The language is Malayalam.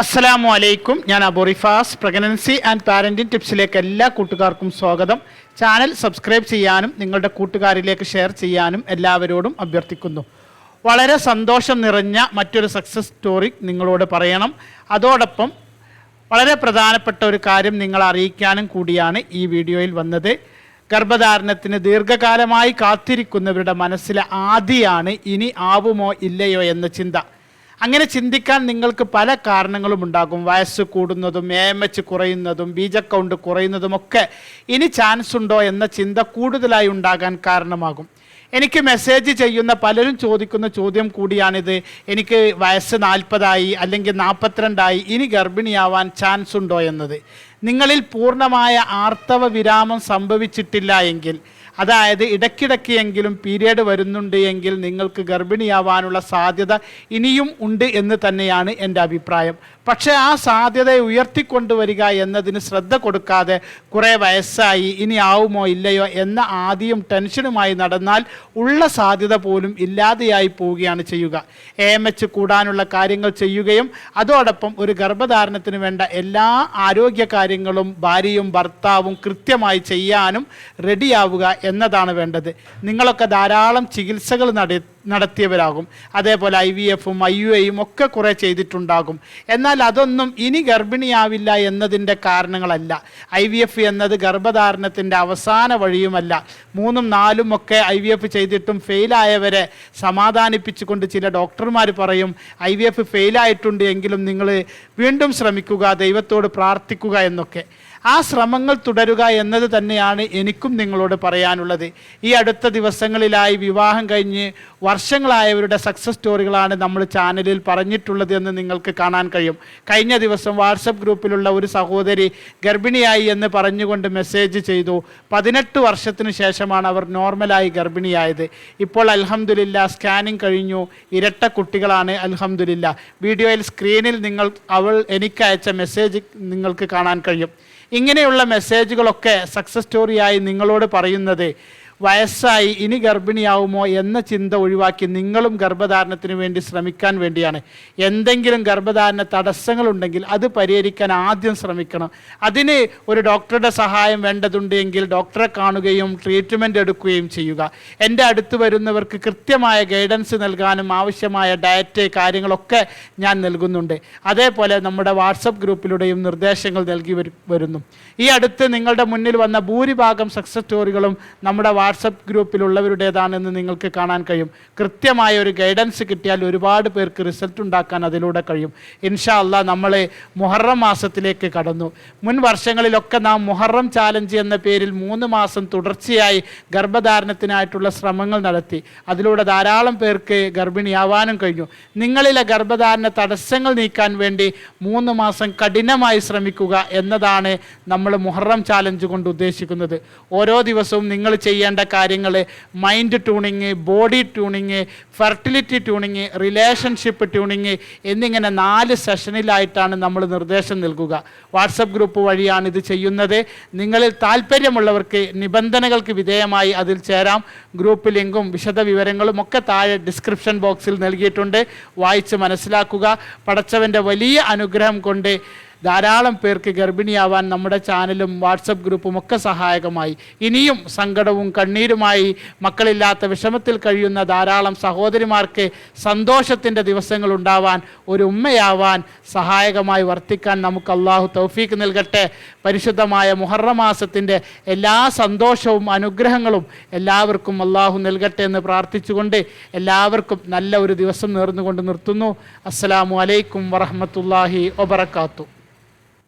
അസ്സലാമു അലൈക്കും. ഞാൻ അബോറിഫാസ് പ്രഗ്നൻസി ആൻഡ് പാരന്റിംഗ് ടിപ്സിലേക്ക് എല്ലാ കൂട്ടുകാർക്കും സ്വാഗതം. ചാനൽ സബ്സ്ക്രൈബ് ചെയ്യാനും നിങ്ങളുടെ കൂട്ടുകാരിലേക്ക് ഷെയർ ചെയ്യാനും എല്ലാവരോടും അഭ്യർത്ഥിക്കുന്നു. വളരെ സന്തോഷം നിറഞ്ഞ മറ്റൊരു സക്സസ് സ്റ്റോറി നിങ്ങളോട് പറയണം. അതോടൊപ്പം വളരെ പ്രധാനപ്പെട്ട ഒരു കാര്യം നിങ്ങൾ അറിയിക്കാനും കൂടിയാണ് ഈ വീഡിയോയിൽ വന്നത്. ഗർഭധാരണത്തിന് ദീർഘകാലമായി കാത്തിരിക്കുന്നവരുടെ മനസ്സിലെ ആദിയാണ് ഇനി ആവുമോ ഇല്ലയോ എന്ന ചിന്ത. അങ്ങനെ ചിന്തിക്കാൻ നിങ്ങൾക്ക് പല കാരണങ്ങളും ഉണ്ടാകും. വയസ്സ് കൂടുന്നതും എ എം എച്ച് കുറയുന്നതും ബീജ കൗണ്ട് കുറയുന്നതുമൊക്കെ ഇനി ചാൻസ് ഉണ്ടോ എന്ന ചിന്ത കൂടുതലായി ഉണ്ടാകാൻ കാരണമാകും. എനിക്ക് മെസ്സേജ് ചെയ്യുന്ന പലരും ചോദിക്കുന്ന ചോദ്യം കൂടിയാണിത്. എനിക്ക് വയസ്സ് നാൽപ്പതായി അല്ലെങ്കിൽ നാൽപ്പത്തിരണ്ടായി ഇനി ഗർഭിണിയാവാൻ ചാൻസ് ഉണ്ടോ എന്നത്. നിങ്ങളിൽ പൂർണമായ ആർത്തവ വിരാമം സംഭവിച്ചിട്ടില്ല എങ്കിൽ അതായത് ഇടയ്ക്കിടയ്ക്കെങ്കിലും പീരിയഡ് വരുന്നുണ്ട് എങ്കിൽ നിങ്ങൾക്ക് ഗർഭിണിയാവാനുള്ള സാധ്യത ഇനിയും ഉണ്ട് എന്ന് തന്നെയാണ് എന്റെ അഭിപ്രായം. പക്ഷേ ആ സാധ്യതയെ ഉയർത്തിക്കൊണ്ടുവരിക എന്നതിന് ശ്രദ്ധ കൊടുക്കാതെ കുറേ വയസ്സായി ഇനി ആവുമോ ഇല്ലയോ എന്ന ആദ്യം ടെൻഷനുമായി നടന്നാൽ ഉള്ള സാധ്യത പോലും ഇല്ലാതെയായി പോവുകയാണ് ചെയ്യുക. എ എം എച്ച് കൂടാനുള്ള കാര്യങ്ങൾ ചെയ്യുകയും അതോടൊപ്പം ഒരു ഗർഭധാരണത്തിന് വേണ്ട എല്ലാ ആരോഗ്യ കാര്യങ്ങളും ഭാര്യയും ഭർത്താവും കൃത്യമായി ചെയ്യാനും റെഡിയാവുക എന്നതാണ് വേണ്ടത്. നിങ്ങളൊക്കെ ധാരാളം ചികിത്സകൾ നട നടത്തിയവരാകും. അതേപോലെ ഐ വി എഫും ഐ യു എയും ഒക്കെ കുറേ ചെയ്തിട്ടുണ്ടാകും. എന്നാൽ അതൊന്നും ഇനി ഗർഭിണിയാവില്ല എന്നതിന്റെ കാരണങ്ങളല്ല. ഐ വി എഫ് എന്നത് ഗർഭധാരണത്തിന്റെ അവസാന വഴിയുമല്ല. മൂന്നും നാലും ഒക്കെ ഐ വി എഫ് ചെയ്തിട്ടും ഫെയിലായവരെ സമാധാനിപ്പിച്ചുകൊണ്ട് ചില ഡോക്ടർമാർ പറയും ഐ വി എഫ് ഫെയിലായിട്ടുണ്ട് എങ്കിലും നിങ്ങൾ വീണ്ടും ശ്രമിക്കുക ദൈവത്തോട് പ്രാർത്ഥിക്കുക എന്നൊക്കെ. ആ ശ്രമങ്ങൾ തുടരുക എന്നത് തന്നെയാണ് എനിക്കും നിങ്ങളോട് പറയാനുള്ളത്. ഈ അടുത്ത ദിവസങ്ങളിലായി വിവാഹം കഴിഞ്ഞ് വർഷങ്ങളായവരുടെ സക്സസ് സ്റ്റോറികളാണ് നമ്മൾ ചാനലിൽ പറഞ്ഞിട്ടുള്ളത് എന്ന് നിങ്ങൾക്ക് കാണാൻ കഴിയും. കഴിഞ്ഞ ദിവസം വാട്സപ്പ് ഗ്രൂപ്പിലുള്ള ഒരു സഹോദരി ഗർഭിണിയായി എന്ന് പറഞ്ഞുകൊണ്ട് മെസ്സേജ് ചെയ്തു. പതിനെട്ട് വർഷത്തിന് ശേഷമാണ് അവർ നോർമലായി ഗർഭിണിയായത്. ഇപ്പോൾ അൽഹംദുലില്ല സ്കാനിങ് കഴിഞ്ഞു. ഇരട്ട കുട്ടികളാണ് അൽഹംദുലില്ല. വീഡിയോയിൽ സ്ക്രീനിൽ നിങ്ങൾ അവൾ എനിക്ക് അയച്ച മെസ്സേജ് നിങ്ങൾക്ക് കാണാൻ കഴിയും. ഇങ്ങനെയുള്ള മെസ്സേജുകളൊക്കെ സക്സസ് സ്റ്റോറിയായി നിങ്ങളോട് പറയുന്നത് വയസ്സായി ഇനി ഗർഭിണിയാവുമോ എന്ന ചിന്ത ഒഴിവാക്കി നിങ്ങളും ഗർഭധാരണത്തിന് വേണ്ടി ശ്രമിക്കാൻ വേണ്ടിയാണ്. എന്തെങ്കിലും ഗർഭധാരണ തടസ്സങ്ങളുണ്ടെങ്കിൽ അത് പരിഹരിക്കാൻ ആദ്യം ശ്രമിക്കണം. അതിന് ഒരു ഡോക്ടറുടെ സഹായം വേണ്ടതുണ്ടെങ്കിൽ ഡോക്ടറെ കാണുകയും ട്രീറ്റ്മെന്റ് എടുക്കുകയും ചെയ്യുക. എന്റെ അടുത്ത് വരുന്നവർക്ക് കൃത്യമായ ഗൈഡൻസ് നൽകാനും ആവശ്യമായ ഡയറ്റ് കാര്യങ്ങളൊക്കെ ഞാൻ നൽകുന്നുണ്ട്. അതേപോലെ നമ്മുടെ വാട്സപ്പ് ഗ്രൂപ്പിലൂടെയും നിർദ്ദേശങ്ങൾ നൽകി വരുന്നു. ഈ അടുത്ത് നിങ്ങളുടെ മുന്നിൽ വന്ന ഭൂരിഭാഗം സക്സസ് സ്റ്റോറികളും നമ്മുടെ വാട്സപ്പ് ഗ്രൂപ്പിലുള്ളവരുടേതാണെന്ന് നിങ്ങൾക്ക് കാണാൻ കഴിയും. കൃത്യമായ ഒരു ഗൈഡൻസ് കിട്ടിയാൽ ഒരുപാട് പേർക്ക് റിസൾട്ട് ഉണ്ടാക്കാൻ അതിലൂടെ കഴിയും. ഇൻഷാ അല്ലാ നമ്മൾ മുഹറം മാസത്തിലേക്ക് കടന്നു. മുൻ വർഷങ്ങളിലൊക്കെ നാം മുഹറം ചാലഞ്ച് എന്ന പേരിൽ മൂന്ന് മാസം തുടർച്ചയായി ഗർഭധാരണത്തിനായിട്ടുള്ള ശ്രമങ്ങൾ നടത്തി. അതിലൂടെ ധാരാളം പേർക്ക് ഗർഭിണിയാവാനും കഴിഞ്ഞു. നിങ്ങളിലെ ഗർഭധാരണ തടസ്സങ്ങൾ നീക്കാൻ വേണ്ടി മൂന്ന് മാസം കഠിനമായി ശ്രമിക്കുക എന്നതാണ് നമ്മൾ മുഹറം ചാലഞ്ച് കൊണ്ട് ഉദ്ദേശിക്കുന്നത്. ഓരോ ദിവസവും നിങ്ങൾ ചെയ്യേണ്ട കാര്യങ്ങൾ mind tuning body tuning fertility tuning relationship tuning എന്നിങ്ങനെ നാല് സെഷനിലായിട്ടാണ് നമ്മൾ നിർദ്ദേശം നൽകുക. വാട്സപ്പ് ഗ്രൂപ്പ് വഴിയാണ് ഇത് ചെയ്യുന്നത്. നിങ്ങളിൽ താല്പര്യമുള്ളവർക്ക് നിബന്ധനകൾക്ക് വിധേയമായി അതിൽ ചേരാം. ഗ്രൂപ്പ് ലിങ്കും വിശദ വിവരങ്ങളും ഒക്കെ താഴെ ഡിസ്ക്രിപ്ഷൻ ബോക്സിൽ നൽകിയിട്ടുണ്ട്. വായിച്ച് മനസ്സിലാക്കുക. പടച്ചവന്റെ വലിയ അനുഗ്രഹം കൊണ്ട് ധാരാളം പേർക്ക് ഗർഭിണിയാവാൻ നമ്മുടെ ചാനലും വാട്സപ്പ് ഗ്രൂപ്പും ഒക്കെ സഹായകമായി. ഇനിയും സങ്കടവും കണ്ണീരുമായി മക്കളില്ലാത്ത വിഷമത്തിൽ കഴിയുന്ന ധാരാളം സഹോദരിമാർക്ക് സന്തോഷത്തിന്റെ ദിവസങ്ങൾ ഉണ്ടാവാൻ ഒരു ഉമ്മയാവാൻ സഹായകമായി വർത്തിക്കാൻ നമുക്ക് അള്ളാഹു തൗഫീക്ക് നൽകട്ടെ. പരിശുദ്ധമായ മുഹറമാസത്തിന്റെ എല്ലാ സന്തോഷവും അനുഗ്രഹങ്ങളും എല്ലാവർക്കും അള്ളാഹു നൽകട്ടെ എന്ന് പ്രാർത്ഥിച്ചുകൊണ്ട് എല്ലാവർക്കും നല്ല ഒരു ദിവസം നേർന്നുകൊണ്ട് നിർത്തുന്നു. അസ്സലാമു അലൈക്കും വറഹമത്തല്ലാഹി വബർക്കാത്തു